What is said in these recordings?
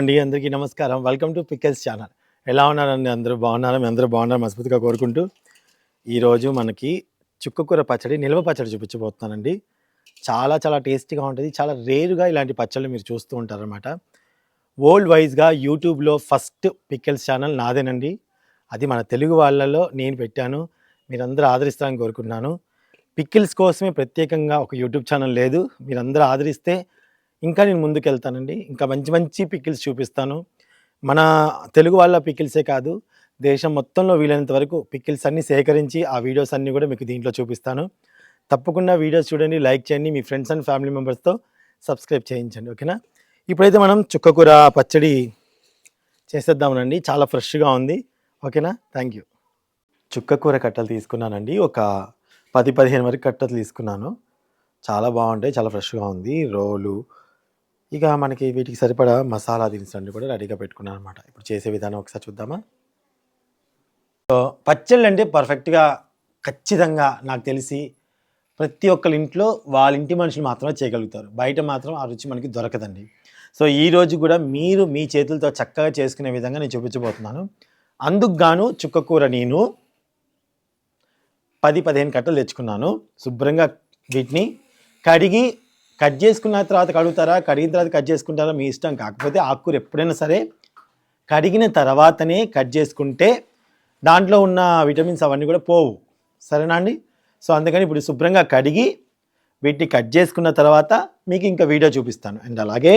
అండి అందరికీ నమస్కారం. వెల్కమ్ టు పికెల్స్ ఛానల్ ఎలా ఉన్నారండి అందరూ? బాగున్నారా? మీ అందరూ బాగున్నారు? మనస్ఫూర్తిగా కోరుకుంటూ ఈరోజు మనకి చుక్కకూర పచ్చడి నిల్వ పచ్చడి చూపించబోతున్నానండి. చాలా చాలా టేస్టీగా ఉంటుంది. చాలా రేరుగా ఇలాంటి పచ్చళ్ళు మీరు చూస్తూ ఉంటారనమాట వరల్డ్ వైజ్గా యూట్యూబ్లో ఫస్ట్ పికెల్స్ ఛానల్ నాదేనండి. అది మన తెలుగు వాళ్ళలో నేను పెట్టాను. మీరందరూ ఆదరిస్తారని కోరుకుంటున్నాను. పికిల్స్ కోసమే ప్రత్యేకంగా ఒక యూట్యూబ్ ఛానల్ లేదు. మీరందరూ ఆదరిస్తే ఇంకా నేను ముందుకు వెళ్తానండి ఇంకా మంచి మంచి పికిల్స్ చూపిస్తాను. మన తెలుగు వాళ్ళ పికిల్సే కాదు దేశం మొత్తంలో వీలైనంత వరకు పికిల్స్ అన్నీ సేకరించి ఆ వీడియోస్ అన్నీ కూడా మీకు దీంట్లో చూపిస్తాను. తప్పకుండా వీడియోస్ చూడండి లైక్ చేయండి మీ ఫ్రెండ్స్ అండ్ ఫ్యామిలీ మెంబర్స్తో సబ్స్క్రైబ్ చేయించండి ఓకేనా? ఇప్పుడైతే మనం చుక్కకూర పచ్చడి చేసేద్దామనండి. చాలా ఫ్రెష్గా ఉంది ఓకేనా? Thank you. చుక్కకూర కట్టలు తీసుకున్నానండి. ఒక పది పదిహేను వరకు కట్టలు తీసుకున్నాను. చాలా బాగుంటాయి చాలా ఫ్రెష్గా ఉంది. రోలు ఇక మనకి వీటికి సరిపడా మసాలా దినుసులు కూడా రెడీగా పెట్టుకున్నాను అనమాట ఇప్పుడు చేసే విధానం ఒకసారి చూద్దామా? సో పచ్చళ్ళు అంటే పర్ఫెక్ట్గా ఖచ్చితంగా నాకు తెలిసి ప్రతి ఒక్కరి ఇంట్లో వాళ్ళ ఇంటి మనుషులు మాత్రమే చేయగలుగుతారు. బయట మాత్రం ఆ రుచి మనకి దొరకదండి. సో ఈ రోజు కూడా మీరు మీ చేతులతో చక్కగా చేసుకునే విధంగా నేను చూపించబోతున్నాను. అందుకు గాను చుక్కకూర నేను పది పదిహేను కట్టలు తెచ్చుకున్నాను. శుభ్రంగా వీటిని కడిగి కట్ చేసుకున్న తర్వాత కడుగుతారా? కడిగిన తర్వాత కట్ చేసుకుంటారా? మీ ఇష్టం. కాకపోతే ఆకుకూర ఎప్పుడైనా సరే కడిగిన తర్వాతనే కట్ చేసుకుంటే దాంట్లో ఉన్న విటమిన్స్ అవన్నీ కూడా పోవు. సరేనా అండి? సో అందుకని ఇప్పుడు శుభ్రంగా కడిగి వీటిని కట్ చేసుకున్న తర్వాత మీకు ఇంకా వీడియో చూపిస్తాను. అండ్ అలాగే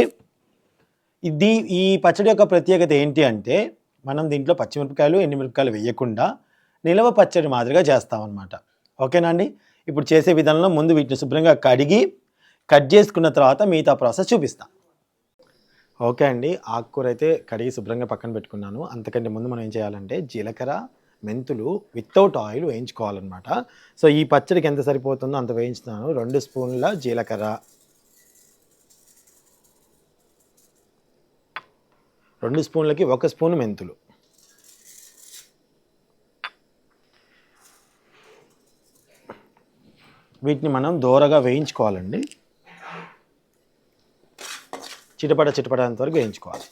ఇది ఈ పచ్చడి యొక్క ప్రత్యేకత ఏంటి అంటే మనం దీంట్లో పచ్చిమిరపకాయలు ఎండుమిరపకాయలు వేయకుండా నిలవ పచ్చడి మాదిరిగా చేస్తామన్నమాట. ఓకేనా అండి? ఇప్పుడు చేసే విధానంలో ముందు వీటిని శుభ్రంగా కడిగి కట్ చేసుకున్న తర్వాత మిగతా ప్రాసెస్ చూపిస్తాను ఓకే అండి. ఆకుకూర అయితే కడిగి శుభ్రంగా పక్కన పెట్టుకున్నాను. అంతకంటే ముందు మనం ఏం చేయాలంటే జీలకర్ర మెంతులు వితౌట్ ఆయిల్ వేయించుకోవాలన్నమాట. సో ఈ పచ్చడికి ఎంత సరిపోతుందో అంత వేయించుతున్నాను. రెండు స్పూన్ల జీలకర్ర. రెండు స్పూన్లకి ఒక స్పూన్ మెంతులు. వీటిని మనం దూరగా వేయించుకోవాలండి. చిటపట చిటపటంత వరకు వేయించుకోవాలి.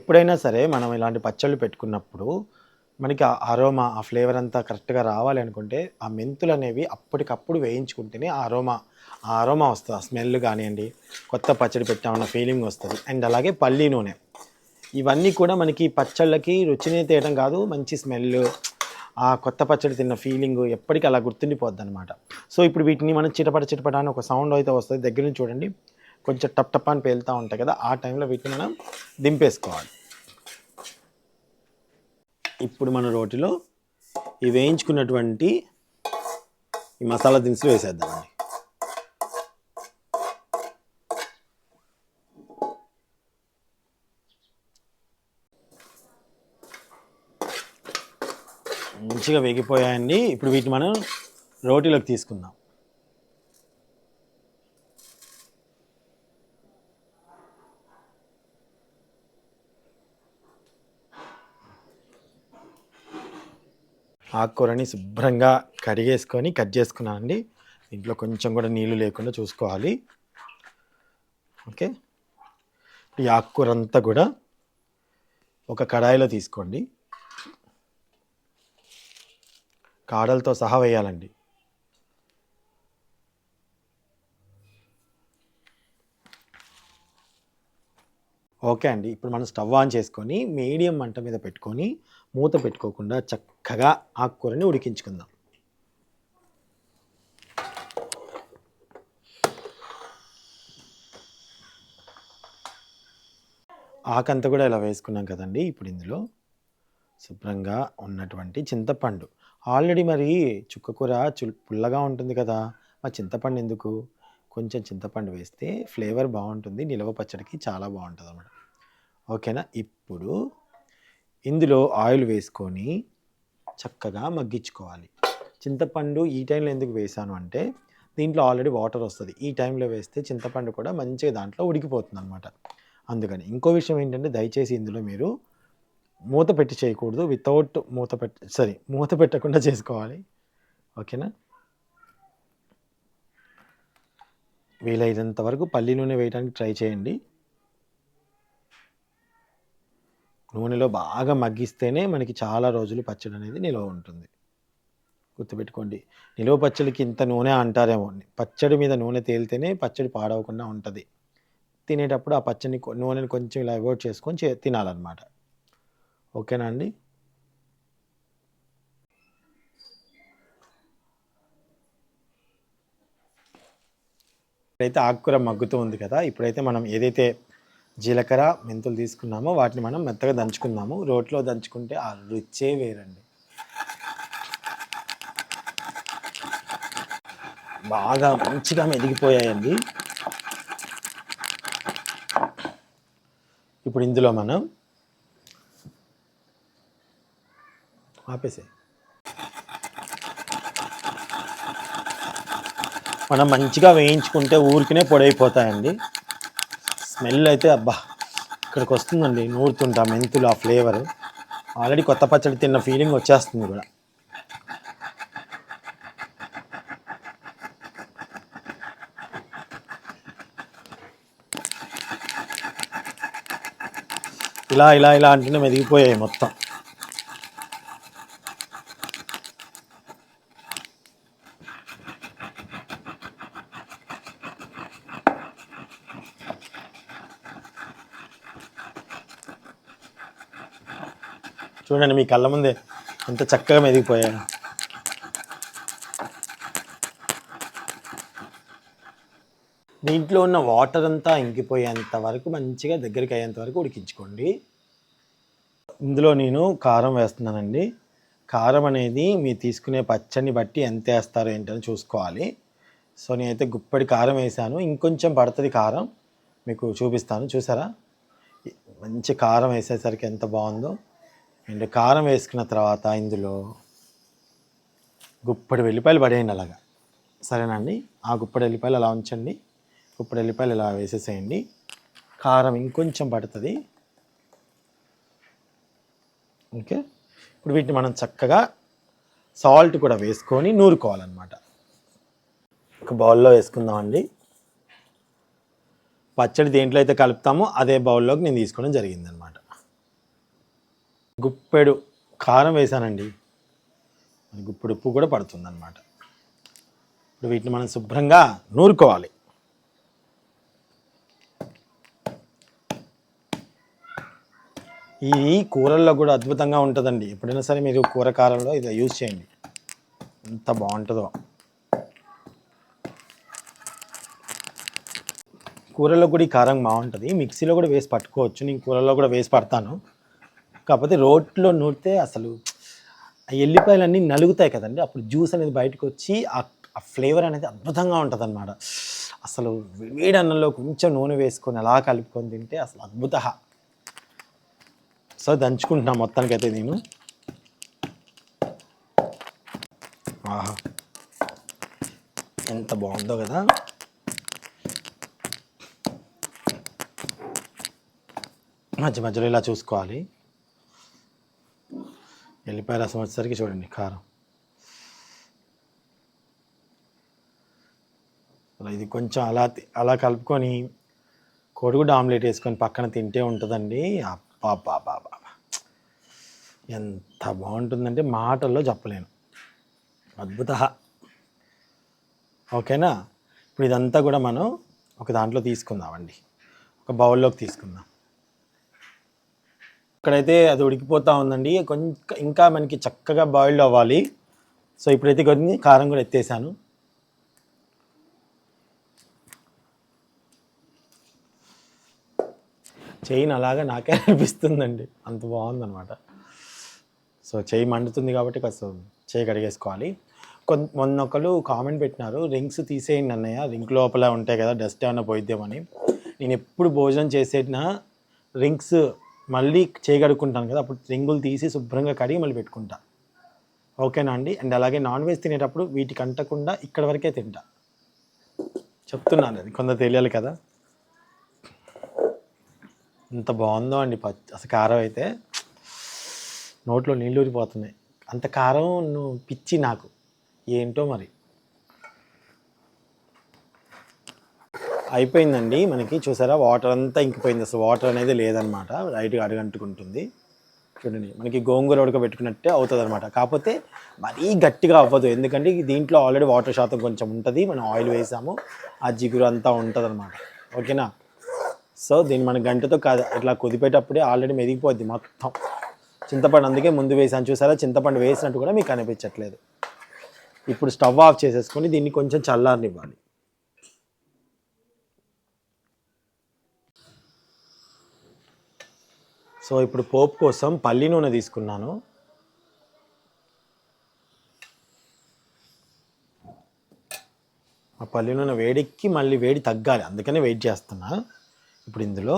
ఎప్పుడైనా సరే మనం ఇలాంటి పచ్చళ్ళు పెట్టుకున్నప్పుడు మనకి ఆ అరోమా ఆ ఫ్లేవర్ అంతా కరెక్ట్గా రావాలి అనుకుంటే ఆ మెంతులు అనేవి అప్పటికప్పుడు వేయించుకుంటేనే ఆ అరోమా ఆ అరోమా వస్తుంది. ఆ స్మెల్ కానివ్వండి కొత్త పచ్చడి పెట్టామన్న ఫీలింగ్ వస్తుంది. అండ్ అలాగే పల్లి నూనె. ఇవన్నీ కూడా మనకి పచ్చళ్ళకి రుచిని తేయడం కాదు మంచి స్మెల్ ఆ కొత్త పచ్చడి తిన్న ఫీలింగ్ ఎప్పటికీ అలా గుర్తుండిపోద్ది అనమాట సో ఇప్పుడు వీటిని మనం చిటపట చిటపట అని ఒక సౌండ్ అయితే వస్తుంది. దగ్గర నుంచి చూడండి. కొంచెం టప్ టప్ అని పేలుతూ ఉంటాయి కదా ఆ టైంలో వీటిని మనం దింపేసుకోవాలి. ఇప్పుడు మన రోటిలో ఈ వేయించుకున్నటువంటి ఈ మసాలా దినుసులు వేసేద్దామండి. మంచిగా వేగిపోయాయండి. ఇప్పుడు వీటిని మనం రోటీలోకి తీసుకుందాం. ఆకుకూరని శుభ్రంగా కడిగేసుకొని కట్ చేసుకున్నానండి దీంట్లో కొంచెం కూడా నీళ్ళు లేకుండా చూసుకోవాలి. ఓకే? ఈ ఆకుకూర అంతా కూడా ఒక కడాయిలో తీసుకోండి. కాడలతో సహా వేయాలండి. ఓకే అండి. ఇప్పుడు మనం స్టవ్ ఆన్ చేసుకొని మీడియం మంట మీద పెట్టుకొని మూత పెట్టుకోకుండా చక్కగా ఆకుకూరని ఉడికించుకుందాం. ఆకంతా కూడా ఇలా వేసుకున్నాం కదండి ఇప్పుడు ఇందులో. శుభ్రంగా ఉన్నటువంటి చింతపండు. ఆల్రెడీ మరి చుక్కకూర చుల్ పుల్లగా ఉంటుంది కదా. మా చింతపండు ఎందుకు? కొంచెం చింతపండు వేస్తే ఫ్లేవర్ బాగుంటుంది. నిలవ పచ్చడికి చాలా బాగుంటుంది అన్నమాట ఓకేనా? ఇప్పుడు ఇందులో ఆయిల్ వేసుకొని చక్కగా మగ్గించుకోవాలి. చింతపండు ఈ టైంలో ఎందుకు వేసాను అంటే దీంట్లో ఆల్రెడీ వాటర్ వస్తుంది. ఈ టైంలో వేస్తే చింతపండు కూడా మంచిగా దాంట్లో ఉడికిపోతుంది అనమాట అందుకని ఇంకో విషయం ఏంటంటే దయచేసి ఇందులో మీరు మూత పెట్టి చేయకూడదు. వితౌట్ మూత పెట్టి సారీ మూత పెట్టకుండా చేసుకోవాలి. ఓకేనా? వీలైనంత వరకు పల్లి నూనె వేయడానికి ట్రై చేయండి. నూనెలో బాగా మగ్గిస్తేనే మనకి చాలా రోజులు పచ్చడి అనేది నిల్వ ఉంటుంది. గుర్తుపెట్టుకోండి. నిలువ పచ్చడికి ఇంత నూనె అంటారేమో. పచ్చడి మీద నూనె తేలితేనే పచ్చడి పాడవకుండా ఉంటుంది. తినేటప్పుడు ఆ పచ్చడిని నూనెని కొంచెం ఇలా అవాయిడ్ చేసుకొని చే తినాలన్నమాట. ఓకేనా అండి? ఇప్పుడైతే ఆకుకూర మగ్గుతూ ఉంది కదా. ఇప్పుడైతే మనం ఏదైతే జీలకర్ర మెంతులు తీసుకున్నాము. వాటిని మనం మెత్తగా దంచుకుందాము. రోట్లో దంచుకుంటే ఆ రుచే వేరండి. బాగా మంచిగా మెదిగిపోయాయండి. ఇప్పుడు ఇందులో మనం ఆపేసే మనం మంచిగా వేయించుకుంటే ఊరికినే పొడైపోతాయండి. స్మెల్ అయితే అబ్బా ఇక్కడికి వస్తుందండి నూరుతుంటా మెంతులు ఆ ఫ్లేవర్ ఆల్రెడీ కొత్త పచ్చడి తిన్న ఫీలింగ్ వచ్చేస్తుంది కూడా. ఇలా ఇలా ఇలా అంటేనే మెదిగిపోయాయి మొత్తం. చూడండి మీ కళ్ళ ముందే ఎంత చక్కగా మెదిగిపోయాడు దీంట్లో ఉన్న వాటర్ అంతా ఇంకిపోయేంత వరకు మంచిగా దగ్గరికి అయ్యేంత వరకు ఉడికించుకోండి. ఇందులో నేను కారం వేస్తున్నానండి. కారం అనేది మీరు తీసుకునే పచ్చడిని బట్టి ఎంత వేస్తారో ఏంటని చూసుకోవాలి. సో నేనైతే గుప్పడి కారం వేసాను. ఇంకొంచెం పడుతుంది కారం. మీకు చూపిస్తాను చూసారా? మంచి కారం వేసేసరికి ఎంత బాగుందో. అండ్ కారం వేసుకున్న తర్వాత ఇందులో గుప్పడి వెల్లిపాయలు పడేయండి అలాగా. సరేనండి? ఆ గుప్పడి వెల్లిపాయలు అలా ఉంచండి. గుప్పడి వెల్లిపాయలు ఇలా వేసేసేయండి. కారం ఇంకొంచెం పడుతుంది. ఓకే? ఇప్పుడు వీటిని మనం చక్కగా సాల్ట్ కూడా వేసుకొని నూరుకోవాలన్నమాట. ఒక బౌల్లో వేసుకుందామండి. పచ్చడి దేంట్లో అయితే కలుపుతామో అదే బౌల్లోకి నేను తీసుకోవడం జరిగిందనమాట గుప్పెడు కారం వేసానండి గుప్పెడు ఉప్పు కూడా పడుతుందన్నమాట. ఇప్పుడు వీటిని మనం శుభ్రంగా నూరుకోవాలి. ఈ కూరల్లో కూడా అద్భుతంగా ఉంటుందండి. ఎప్పుడైనా సరే మీరు కూర కారంలో ఇది యూజ్ చేయండి. ఎంత బాగుంటుందో. కూరలో కూడా ఈ కారం బాగుంటుంది. మిక్సీలో కూడా వేసి పట్టుకోవచ్చు. నేను కూరలో కూడా వేసి పడతాను. కాకపోతే రోట్లో నూరితే అసలు ఆ ఎల్లిపాయలన్నీ నలుగుతాయి కదండి. అప్పుడు జ్యూస్ అనేది బయటకు వచ్చి ఆ ఫ్లేవర్ అనేది అద్భుతంగా ఉంటుంది అనమాట అసలు వేడి అన్నంలో కొంచెం నూనె వేసుకొని అలా కలుపుకొని తింటే అసలు అద్భుత సో దంచుకుంటున్నా మొత్తానికైతే నేను. ఆహా. ఎంత బాగుందో కదా. మధ్య మధ్యలో ఇలా చూసుకోవాలి. ఎల్లిపాయ రసం వచ్చేసరికి చూడండి కారం. అలా ఇది కొంచెం అలా అలా కలుపుకొని కోడిగుడ్డు ఆమ్లెట్ వేసుకొని పక్కన తింటే ఉంటుందండి. అబ్బా ఎంత బాగుంటుందంటే మాటల్లో చెప్పలేను. అద్భుత ఓకేనా? ఇప్పుడు ఇదంతా కూడా మనం ఒక దాంట్లో తీసుకుందామండి. ఒక బౌల్లోకి తీసుకుందాం. ఇక్కడైతే అది ఉడికిపోతూ ఉందండి. కొంచెం ఇంకా మనకి చక్కగా బాయిల్డ్ అవ్వాలి. సో ఇప్పుడైతే కొన్ని కారం కూడా ఎత్తేసాను. చైన్ అలాగా నాకే అనిపిస్తుందండి. అంత బాగుందనమాట సో చేయి మండుతుంది కాబట్టి కాస్త చేయి కడిగేసుకోవాలి. కొంత మొన్న ఒకరు కామెంట్ పెట్టినారు రింగ్స్ తీసేయండి అన్నయ్య. రింగ్ లోపల ఉంటాయి కదా డస్ట్ ఏమైనా పోయిద్దామని నేను ఎప్పుడు భోజనం చేసేటినా రింగ్స్ మళ్ళీ చేయగడుకుంటాను కదా అప్పుడు రింగులు తీసి శుభ్రంగా కడిగి మళ్ళీ పెట్టుకుంటా. ఓకేనా అండి? అండ్ అలాగే నాన్ వెజ్ తినేటప్పుడు వీటికి అంటకుండా ఇక్కడ వరకే తింటా. చెప్తున్నాను అది కొందరు తెలియాలి కదా. ఎంత బాగుందో అండి పచ్చి అసలు కారం అయితే. నోట్లో నీళ్ళు ఊరిపోతున్నాయి. అంత కారం నువ్వు పిచ్చి నాకు. ఏంటో మరి? అయిపోయిందండి మనకి చూసారా? వాటర్ అంతా ఇంకిపోయింది. అసలు వాటర్ అనేది లేదనమాట. లైట్గా అడుగంటుకుంటుంది. చూడండి మనకి గోంగూర ఉడకబెట్టుకున్నట్టే అవుతుంది అనమాట కాకపోతే మరీ గట్టిగా అవ్వదు. ఎందుకంటే దీంట్లో ఆల్రెడీ వాటర్ శాతం కొంచెం ఉంటుంది. మనం ఆయిల్ వేసాము ఆ జిగురు అంతా ఉంటుంది అనమాట ఓకేనా? సో దీన్ని మన గంటతో కాదు ఇట్లా కుదిపేటప్పుడే ఆల్రెడీ మెదిగిపోద్ది మొత్తం. చింతపండు అందుకే ముందు వేసాను. చూసారా? చింతపండు వేసినట్టు కూడా మీకు అనిపించట్లేదు ఇప్పుడు స్టవ్ ఆఫ్ చేసేసుకొని దీన్ని కొంచెం చల్లారనివ్వాలి. సో ఇప్పుడు పోపు కోసం పల్లి నూనె తీసుకున్నాను. ఆ పల్లి నూనె వేడెక్కి మళ్ళీ వేడి తగ్గాలి. అందుకనే వెయిట్ చేస్తున్నా. ఇప్పుడు ఇందులో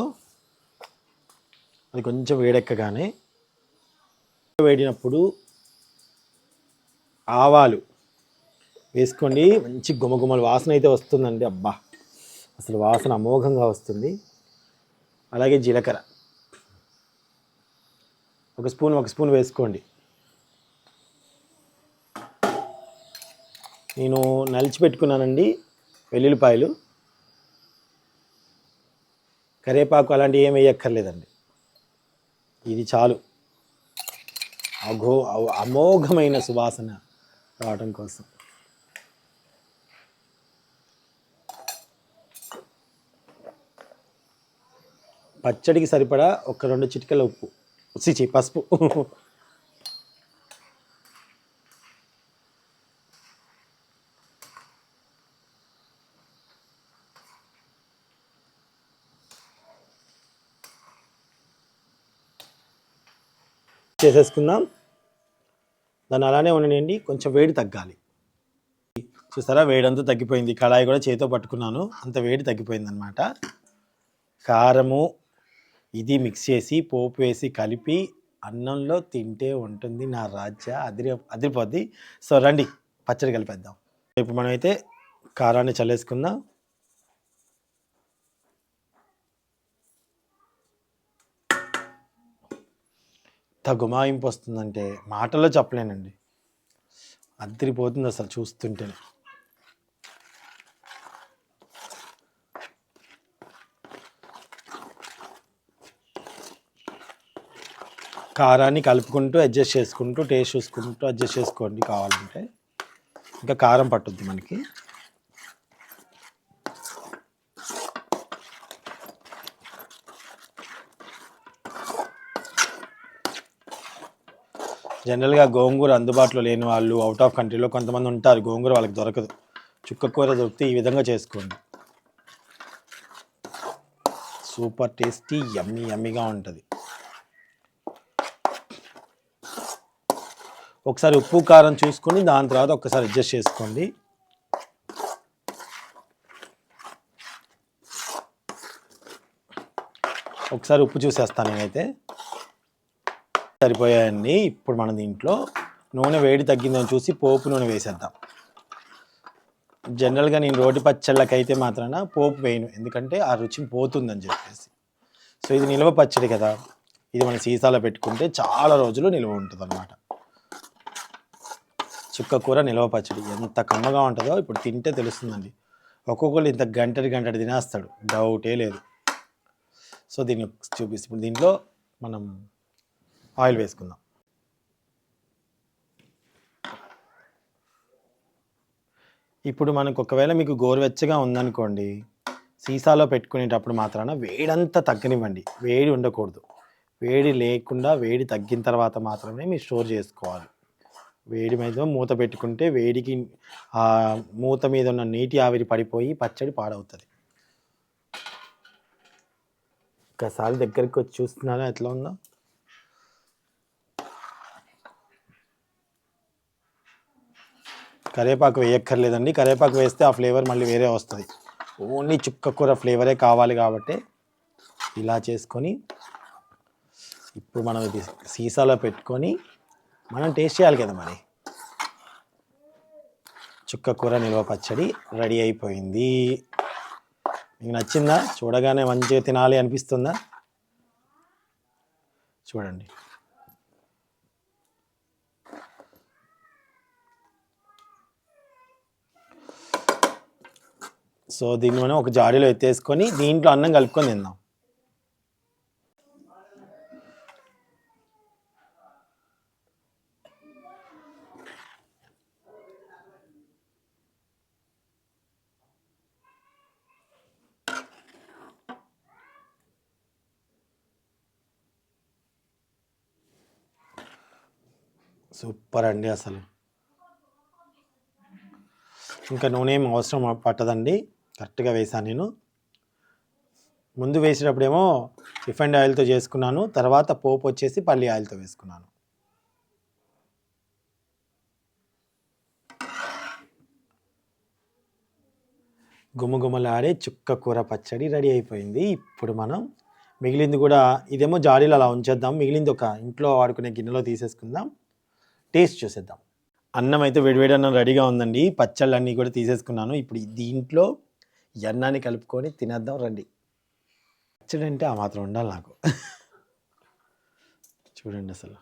అది కొంచెం వేడెక్కగానే వేడినప్పుడు ఆవాలు వేసుకోండి. మంచి గుమగుమలు వాసన అయితే వస్తుందండి. అబ్బా! అసలు వాసన అమోఘంగా వస్తుంది. అలాగే జీలకర్ర. ఒక స్పూన్ ఒక స్పూన్ వేసుకోండి. నేను నలిచి పెట్టుకున్నానండి వెల్లుల్లిపాయలు. కరివేపాకు అలాంటివి ఏం వేయక్కర్లేదండి. ఇది చాలు. అఘో అమోఘమైన సువాసన రావటం కోసం. పచ్చడికి సరిపడా ఒక రెండు చిటికల ఉప్పు. చిచి పసుపు చేసేసుకుందాం. దాన్ని అలానే ఉండనండి కొంచెం వేడి తగ్గాలి. చూసారా వేడి అంతా తగ్గిపోయింది. కళాయి కూడా చేతితో పట్టుకున్నాను. అంత వేడి తగ్గిపోయింది అనమాట కారము ఇది మిక్స్ చేసి పోపు వేసి కలిపి అన్నంలో తింటే ఉంటుంది నా రాజ్య. అదిరి అదిరిపోద్ది. సో రండి. పచ్చడి కలిపేద్దాం. ఇప్పుడు మనమైతే కారాన్ని చల్లేసుకుందాం. గుమాయింపు వస్తుందంటే మాటల్లో చెప్పలేనండి. అదిరిపోతుంది అసలు చూస్తుంటేనే. కారాన్ని కలుపుకుంటూ అడ్జస్ట్ చేసుకుంటూ టేస్ట్ చూసుకుంటూ అడ్జస్ట్ చేసుకోండి కావాలంటే. ఇంకా కారం పట్టుద్ది మనకి. జనరల్గా గోంగూర అందుబాటులో లేని వాళ్ళు అవుట్ ఆఫ్ కంట్రీలో కొంతమంది ఉంటారు. గోంగూర వాళ్ళకి దొరకదు. చుక్క కూర దొరికితే ఈ విధంగా చేసుకోండి. సూపర్ టేస్టీ యమ్మీ యమ్మీగా ఉంటుంది. ఒకసారి ఉప్పు కారం చూసుకొని దాని తర్వాత ఒకసారి అడ్జస్ట్ చేసుకోండి. ఒకసారి ఉప్పు చూసేస్తాను నేనైతే. సరిపోయాయండి. ఇప్పుడు మన దీంట్లో నూనె వేడి తగ్గిందని చూసి పోపు నూనె వేసేద్దాం. జనరల్గా నేను రోటి పచ్చళ్ళకైతే మాత్రాన పోపు వేయను. ఎందుకంటే ఆ రుచి పోతుందని చెప్పేసి. సో ఇది నిల్వ పచ్చడి కదా. ఇది మన సీసాలో పెట్టుకుంటే చాలా రోజులు నిల్వ ఉంటుంది అన్నమాట చుక్క కూర నిల్వ పచ్చడి. ఎంత కమ్మగా ఉంటుందో ఇప్పుడు తింటే తెలుస్తుందండి. ఒక్కొక్కరు ఇంత గంటడి గంటడి తినేస్తాడు. డౌటే లేదు. సో దీన్ని చూపిస్తే. ఇప్పుడు దీంట్లో మనం ఆయిల్ వేసుకుందాం. ఇప్పుడు మనకు ఒకవేళ మీకు గోరువెచ్చగా ఉందనుకోండి సీసాలో పెట్టుకునేటప్పుడు మాత్రాన వేడంతా తగ్గనివ్వండి. వేడి ఉండకూడదు. వేడి లేకుండా వేడి తగ్గిన తర్వాత మాత్రమే మీరు స్టోర్ చేసుకోవాలి. వేడి మీద మూత పెట్టుకుంటే వేడికి ఆ మూత మీద ఉన్న నీటి ఆవిరి పడిపోయి పచ్చడి పాడవుతుంది. ఒకసారి దగ్గరికి వచ్చి చూస్తున్నారా? ఎట్లా ఉందో? కరివేపాకు వేయక్కర్లేదండి. కరేపాకు వేస్తే ఆ ఫ్లేవర్ మళ్ళీ వేరే వస్తుంది. ఓన్లీ చుక్క కూర ఫ్లేవరే కావాలి కాబట్టి ఇలా చేసుకొని ఇప్పుడు మనం ఇది సీసాలో పెట్టుకొని మనం టేస్ట్ చేయాలి కదా మరి. చుక్క కూర నిల్వ పచ్చడి రెడీ అయిపోయింది. మీకు నచ్చిందా? చూడగానే మంచిగా తినాలి అనిపిస్తుందా? చూడండి. సో దీన్ని మనం ఒక జాడీలో ఎత్తేసుకొని దీంట్లో అన్నం కలుపుకొని తిందాం. సూపర్ అండి అసలు. ఇంకా నూనె ఏం అవసరం పట్టదండి. కరెక్ట్గా వేసాను నేను. ముందు వేసేటప్పుడేమో రిఫైండ్ ఆయిల్తో చేసుకున్నాను. తర్వాత పోపు వచ్చేసి పల్లి ఆయిల్తో వేసుకున్నాను. గుమగుమలాడే చుక్క కూర పచ్చడి రెడీ అయిపోయింది. ఇప్పుడు మనం మిగిలింది కూడా ఇదేమో జాడీలో అలా ఉంచేద్దాం. మిగిలింది ఒక ఇంట్లో వాడుకునే గిన్నెలో తీసేసుకుందాం. టేస్ట్ చూసేద్దాం. అన్నం అయితే వేడివేడి అన్నం రెడీగా ఉందండి. పచ్చళ్ళు అన్నీ కూడా తీసేసుకున్నాను. ఇప్పుడు దీంట్లో అన్నాన్ని కలుపుకొని తినేద్దాం రండి. పచ్చడి అంటే ఆ మాత్రం ఉండాలి నాకు. చూడండి అసలు.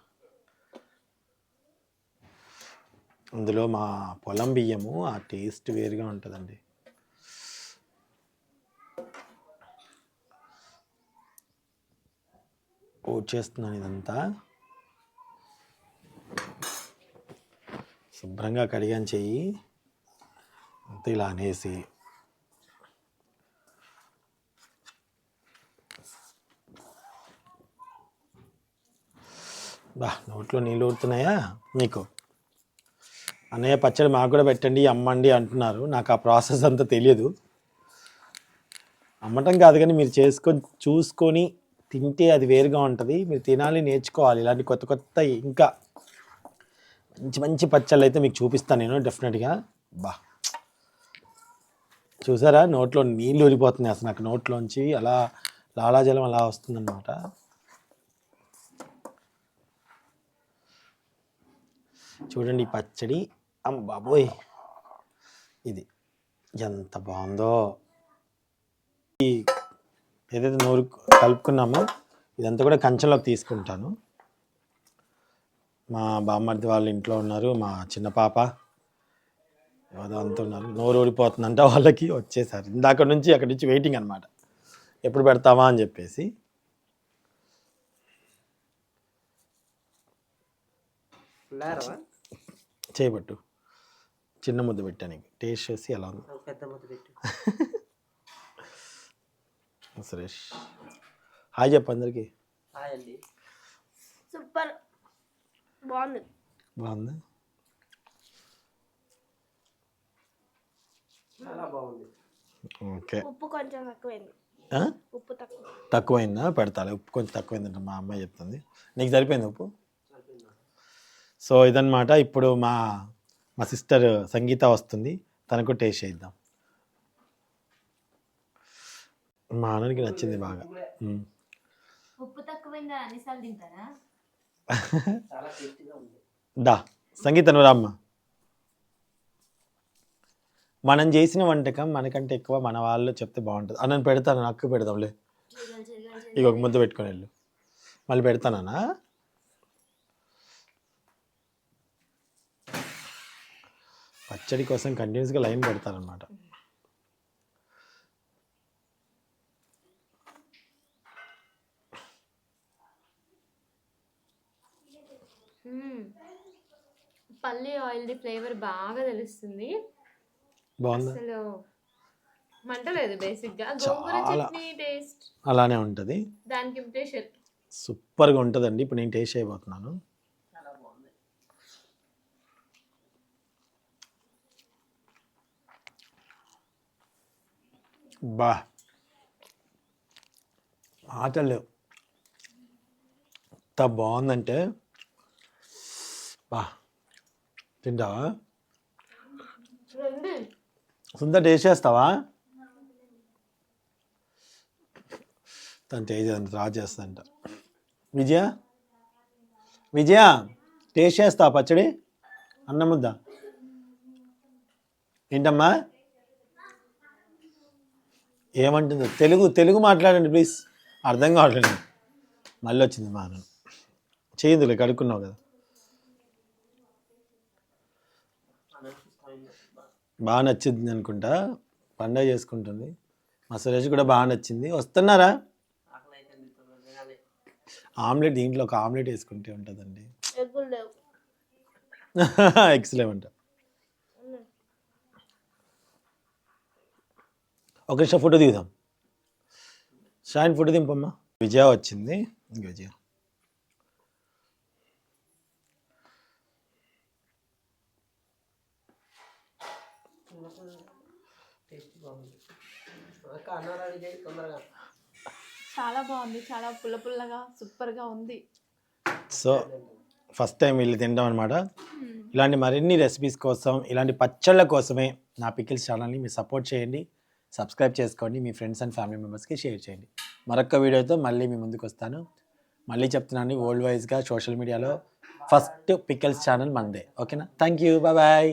అందులో మా పొలం బియ్యము ఆ టేస్ట్ వేరుగా ఉంటుందండి. ఓట్ చేస్తున్నాను ఇదంతా. శుభ్రంగా కడిగాను చెయ్యి. అంతే ఇలా అనేసి. బా నోట్లో నీళ్ళు ఊరుతున్నాయా? మీకు అన్నయ్య పచ్చడి మాకు కూడా పెట్టండి అమ్మండి అంటున్నారు. నాకు ఆ ప్రాసెస్ అంతా తెలియదు. అమ్మటం కాదు కానీ మీరు చేసుకొని చూసుకొని తింటే అది వేరుగా ఉంటుంది. మీరు తినాలి నేర్చుకోవాలి. ఇలాంటి కొత్త కొత్త ఇంకా మంచి మంచి పచ్చళ్ళు అయితే మీకు చూపిస్తాను నేను డెఫినెట్గా బా. చూసారా? నోట్లో నీళ్ళు ఊరిపోతున్నాయి అసలు నాకు నోట్లోంచి. అలా లాలాజలం అలా వస్తుందన్నమాట. చూడండి ఈ పచ్చడి. అమ్మ బాబోయ్. ఇది ఎంత బాగుందో. ఈ ఏదైతే నూరు కలుపుకున్నామో ఇదంతా కూడా కంచంలోకి తీసుకుంటాను. మా బామ్మర్ది వాళ్ళు ఇంట్లో ఉన్నారు మా చిన్న పాప. అంతా ఉన్నారు నోరు ఊడిపోతుందంట వాళ్ళకి వచ్చేసారు. ఇందాక నుంచి అక్కడి నుంచి వెయిటింగ్ అనమాట ఎప్పుడు పెడతావా అని చెప్పేసి. చేయబట్టు చిన్న ముద్ద పెట్టాను టేస్ట్ చేసి ఎలా ఉంది. ఒక పెద్ద ముద్ద పెట్టు. సురేష్. హాయ్ చెప్పు అందరికి. హాయ్ అండి. సూపర్. బాగుంది. బాగుంది? చాలా బాగుంది. ఓకే. ఉప్పు కొంచెం తక్కువైంది? ఉప్పు తక్కువ. తక్కువైందా? పెడతాలే. ఉప్పు కొంచెం తక్కువైందంట మా అమ్మాయి చెప్తుంది. నీకు సరిపోయింది ఉప్పు? సో ఇదన్నమాట. ఇప్పుడు మా మా సిస్టర్ సంగీత వస్తుంది. తనకు టేస్ట్ చేద్దాం. మా అన్నకి నచ్చింది బాగా. ఉప్పు తక్కువైందా? అన్నిసార్లు తింటారా? దా సంగీత నువ్వు రామ్మ. మనం చేసిన వంటకం మనకంటే ఎక్కువ మన వాళ్ళు చెప్తే బాగుంటుంది. అన్నను పెడతాను నాకు పెడదాంలే. ఇక ఒక ముద్ద పెట్టుకొని వెళ్ళు. మళ్ళీ పెడతానా పచ్చడి కోసం కంటిన్యూస్గా లైన్ పెడతారనమాట పల్లి ఆయిల్ది ఫ్లేవర్ బాగా తెలుస్తుంది. బాగుందా? అసలు మంటలేదు బేసిక్గా గోంగూర. చట్నీ టేస్ట్. అలానే ఉంటుంది. దానికి ఇంప్రెషన్ సూపర్గా ఉంటుందండి. ఇప్పుడు నేను టేస్ట్ చేయబోతున్నాను. చాలా బాగుంది. బా. ఆటలు లేవు. ఎంత బాగుందంటే బా. తింటావా సుంద టేస్ట్ చేస్తావా? తను టేస్ట్ అంత రా చేస్తుందంట. విజయ? విజయ టేస్ట్ చేస్తావా పచ్చడి? అన్నం ముద్ద ఏంటమ్మా? ఏమంటుందో? తెలుగు తెలుగు మాట్లాడండి ప్లీజ్ అర్థం కావట్లేదు. మళ్ళీ వచ్చింది మా అన్న. చేయిందులే కడుక్కున్నావు కదా. బాగా నచ్చింది అనుకుంటా. పండగ చేసుకుంటుంది. మా సురేష్ కూడా బాగా నచ్చింది. వస్తున్నారా? ఆమ్లెట్ దీంట్లో ఒక ఆమ్లెట్ వేసుకుంటే ఉంటుందండి. ఎగ్గులు లేవు. ఎక్సలెంట్ ఒక ఫోటో దిగుదాం. షాయిన్ ఫోటో దింపమ్మా. విజయ వచ్చింది. ఇంక విజయ. టేస్ట్ బాగుంది అక్క అన్నారా చేయండి తొందరగా చాలా బాగుంది చాలా పుల్ల పుల్లగా సూపర్గా ఉంది. సో ఫస్ట్ టైం వీళ్ళు తింటాం అనమాట ఇలాంటి మరిన్ని రెసిపీస్ కోసం ఇలాంటి పచ్చళ్ళ కోసమే నా పికిల్స్ ఛానల్ని మీరు సపోర్ట్ చేయండి. సబ్స్క్రైబ్ చేసుకోండి. మీ ఫ్రెండ్స్ అండ్ ఫ్యామిలీ మెంబర్స్కి షేర్ చేయండి. మరొక వీడియోతో మళ్ళీ మీ ముందుకు వస్తాను. మళ్ళీ చెప్తున్నాను వరల్డ్ వైజ్గా సోషల్ మీడియాలో ఫస్ట్ పికిల్స్ ఛానల్ మనదే ఓకేనా థ్యాంక్ యూ బాయ్